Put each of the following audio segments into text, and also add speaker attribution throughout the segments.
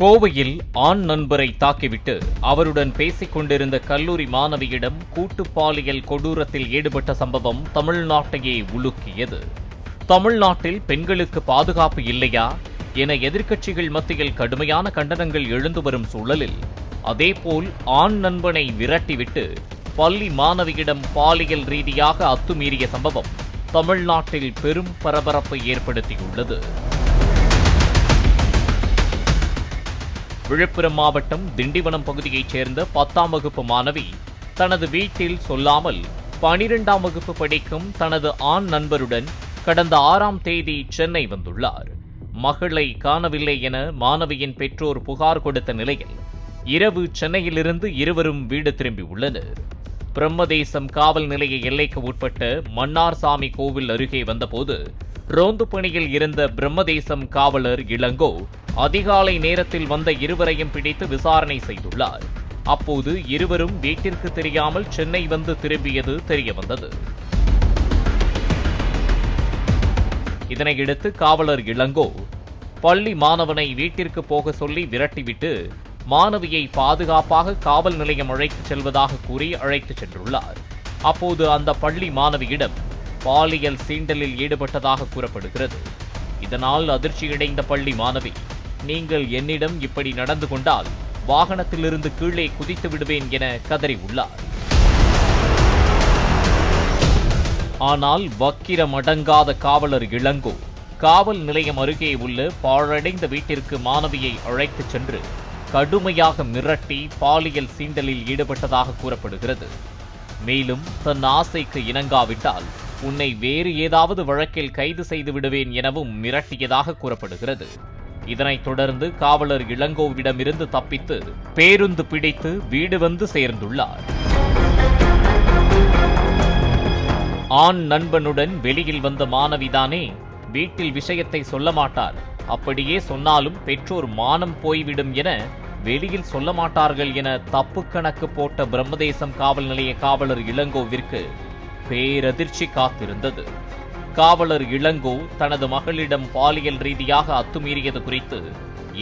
Speaker 1: கோவையில் ஆண் நண்பரை தாக்கிவிட்டு அவருடன் பேசிக் கொண்டிருந்த கல்லூரி மாணவியிடம் கூட்டு பாலியல் கொடூரத்தில் ஈடுபட்ட சம்பவம் தமிழ்நாட்டையே உலுக்கியது. தமிழ்நாட்டில் பெண்களுக்கு பாதுகாப்பு இல்லையா என எதிர்க்கட்சிகள் மத்தியில் கடுமையான கண்டனங்கள் எழுந்து வரும் சூழலில் அதேபோல் ஆண் நண்பனை விரட்டிவிட்டு பள்ளி மாணவியிடம் பாலியல் ரீதியாக அத்துமீறிய சம்பவம் தமிழ்நாட்டில் பெரும் பரபரப்பை ஏற்படுத்தியுள்ளது. விழுப்புரம் மாவட்டம் திண்டிவனம் பகுதியைச் சேர்ந்த பத்தாம் வகுப்பு மாணவி தனது வீட்டில் சொல்லாமல் பனிரெண்டாம் வகுப்பு படிக்கும் தனது ஆண் நண்பருடன் கடந்த ஆறாம் தேதி சென்னை வந்துள்ளார். மகளை காணவில்லை என மாணவியின் பெற்றோர் புகார் கொடுத்த நிலையில் இரவு சென்னையிலிருந்து இருவரும் வீடு திரும்பியுள்ளனர் பிரம்மதேசம் காவல் நிலைய எல்லைக்கு உட்பட்ட மன்னார்சாமி கோவில் அருகே வந்தபோது ரோந்து பணியில் இருந்த பிரம்மதேசம் காவலர் இளங்கோ அதிகாலை நேரத்தில் வந்த இருவரையும் பிடித்து விசாரணை செய்துள்ளார். அப்போது இருவரும் வீட்டிற்கு தெரியாமல் சென்னை வந்து திரும்பியது தெரியவந்தது. இதனையடுத்து காவலர் இளங்கோ பள்ளி மாணவனை வீட்டிற்கு போக சொல்லி விரட்டிவிட்டு மாணவியை பாதுகாப்பாக காவல் நிலையம் அழைத்துச் செல்வதாக கூறி அழைத்துச் சென்றுள்ளார். அப்போது அந்த பள்ளி மாணவியிடம் பாலியல் சீண்டலில் ஈடுபட்டதாக கூறப்படுகிறது. இதனால் அதிர்ச்சியடைந்த பள்ளி மாணவி நீங்கள் என்னிடம் இப்படி நடந்து கொண்டால் வாகனத்திலிருந்து கீழே குதித்து விடுவேன் என கதறியுள்ளார். ஆனால் வக்கிரம் அடங்காத காவலர் இளங்கோ காவல் நிலையம் அருகே உள்ள பாழடைந்த வீட்டிற்கு மாணவியை அழைத்துச் சென்று கடுமையாக மிரட்டி பாலியல் சீண்டலில் ஈடுபட்டதாக கூறப்படுகிறது. மேலும் தன் ஆசைக்கு இணங்காவிட்டால் உன்னை வேறு ஏதாவது வழக்கில் கைது செய்து விடுவேன் எனவும் மிரட்டியதாக கூறப்படுகிறது. இதனைத் தொடர்ந்து காவலர் இளங்கோவிடமிருந்து தப்பித்து பேருந்து பிடித்து வீடு வந்து சேர்ந்துள்ளார். ஆண் நண்பனுடன் வெளியில் வந்த மாணவிதானே வீட்டில் விஷயத்தை சொல்ல மாட்டார் அப்படியே சொன்னாலும் பெற்றோர் மானம் போய்விடும் என வெளியில் சொல்ல மாட்டார்கள் என தப்பு கணக்கு போட்ட பிரம்மதேசம் காவல் நிலைய காவலர் இளங்கோவிற்கு பேரதிர்ச்சி காத்திருந்தது. காவலர் இளங்கோ தனது மகளிடம் பாலியல் ரீதியாக அத்துமீறியது குறித்து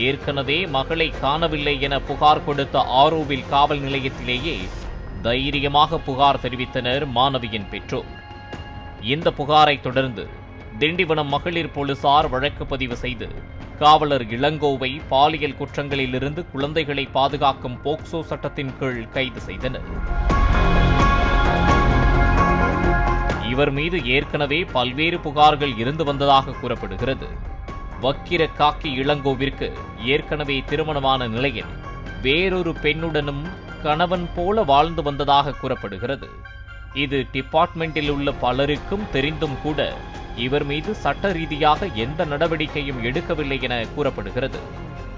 Speaker 1: ஏற்கனவே மகளை காணவில்லை என புகார் கொடுத்த ஆரோவில் காவல் நிலையத்திலேயே தைரியமாக புகார் தெரிவித்தனர் மாணவியின் பெற்றோர். இந்த புகாரை தொடர்ந்து திண்டிவனம் மகளிர் போலீசார் வழக்கு பதிவு செய்து காவலர் இளங்கோவை பாலியல் குற்றங்களிலிருந்து குழந்தைகளை பாதுகாக்கும் போக்சோ சட்டத்தின் கீழ் கைது செய்தனர். இவர் மீது ஏற்கனவே பல்வேறு புகார்கள் இருந்து வந்ததாக கூறப்படுகிறது. வக்கிர காக்கி இளங்கோவிற்கு ஏற்கனவே திருமணமான நிலையில் வேறொரு பெண்ணுடனும் கணவன் போல வாழ்ந்து வந்ததாக கூறப்படுகிறது. இது டிபார்ட்மெண்டில் உள்ள பலருக்கும் தெரிந்தும் கூட இவர் மீது சட்ட ரீதியாக எந்த நடவடிக்கையும் எடுக்கவில்லை என கூறப்படுகிறது.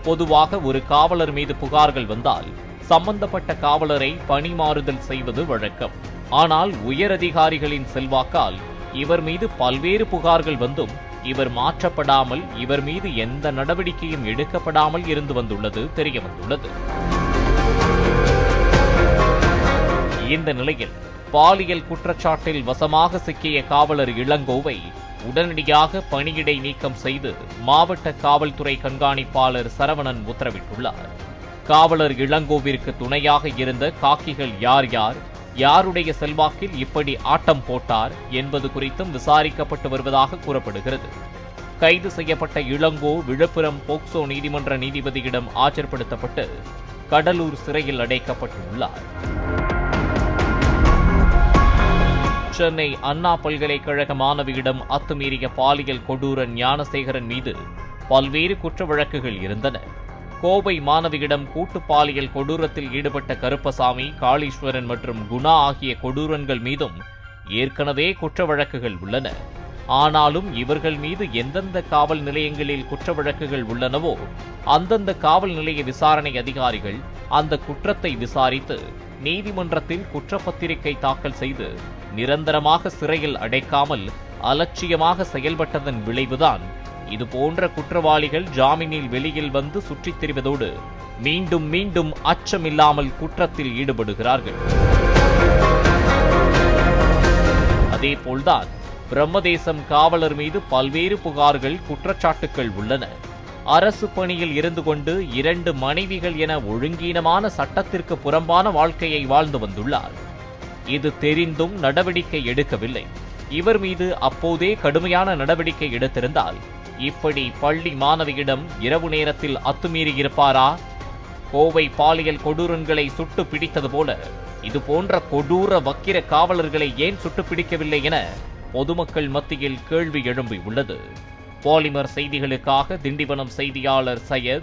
Speaker 1: பொதுவாக ஒரு காவலர் மீது புகார்கள் வந்தால் சம்பந்தப்பட்ட காவலரை பணிமாறுதல் செய்வது வழக்கம். ஆனால் உயரதிகாரிகளின் செல்வாக்கால் இவர் மீது பல்வேறு புகார்கள் வந்தும் இவர் மாற்றப்படாமல் இவர் மீது எந்த நடவடிக்கையும் எடுக்கப்படாமல் இருந்து வந்துள்ளது தெரியவந்துள்ளது. இந்த நிலையில் பாலியல் குற்றச்சாட்டில் வசமாக சிக்கிய காவலர் இளங்கோவை உடனடியாக பணியிடை நீக்கம் செய்து மாவட்ட காவல்துறை கண்காணிப்பாளர் சரவணன் உத்தரவிட்டுள்ளார். காவலர் இளங்கோவிற்கு துணையாக இருந்த காக்கிகள் யார் யார் யாருடைய செல்வாக்கில் இப்படி ஆட்டம் போட்டார் என்பது குறித்தும் விசாரிக்கப்பட்டு வருவதாக கூறப்படுகிறது. கைது செய்யப்பட்ட இளங்கோ விழுப்புரம் போக்சோ நீதிமன்ற நீதிபதியிடம் ஆஜர்படுத்தப்பட்டு கடலூர் சிறையில் அடைக்கப்பட்டுள்ளார். சென்னை அண்ணா பல்கலைக்கழக மாணவியிடம் அத்துமீறிய பாலியல் கொடூர ஞானசேகரன் மீது பல்வேறு குற்ற வழக்குகள் இருந்தன. கோவை மாணவியிடம் கூட்டு பாலியல் கொடூரத்தில் ஈடுபட்ட கருப்பசாமி காளீஸ்வரன் மற்றும் குணா ஆகிய கொடூரன்கள் மீதும் ஏற்கனவே குற்ற வழக்குகள் உள்ளன. ஆனாலும் இவர்கள் மீது எந்தெந்த காவல் நிலையங்களில் குற்ற வழக்குகள் உள்ளனவோ அந்தந்த காவல் நிலைய விசாரணை அதிகாரிகள் அந்த குற்றத்தை விசாரித்து நீதிமன்றத்தில் குற்றப்பத்திரிகை தாக்கல் செய்து நிரந்தரமாக சிறையில் அடைக்காமல் அலட்சியமாக செயல்பட்டதன் விளைவுதான் இது போன்ற குற்றவாளிகள் ஜாமீனில் வெளியில் வந்து சுற்றித் திரிவதோடு மீண்டும் மீண்டும் அச்சமில்லாமல் குற்றத்தில் ஈடுபடுகிறார்கள். அதேபோல்தான் பிரம்மதேசம் காவலர் மீது பல்வேறு புகார்கள் குற்றச்சாட்டுகள் உள்ளன. அரசு பணியில் இருந்து கொண்டு இரண்டு மனைவிகள் என ஒழுங்கீனமான சட்டத்திற்கு புறம்பான வாழ்க்கையை வாழ்ந்து வந்துள்ளார். இது தெரிந்தும் நடவடிக்கை எடுக்கவில்லை. இவர் மீது அப்போதே கடுமையான நடவடிக்கை எடுத்திருந்தால் இப்படி பள்ளி மாணவியிடம் இரவு நேரத்தில் அத்துமீறி இருப்பாரா? கோவை பாலியல் கொடூரன்களை சுட்டு பிடித்தது போல இது போன்ற கொடூர வக்கிர காவலர்களை ஏன் சுட்டு பிடிக்கவில்லை என பொதுமக்கள் மத்தியில் கேள்வி எழும்பியுள்ளது. பாலிமர் செய்திகளுக்காக திண்டிவனம் செய்தியாளர் சையத்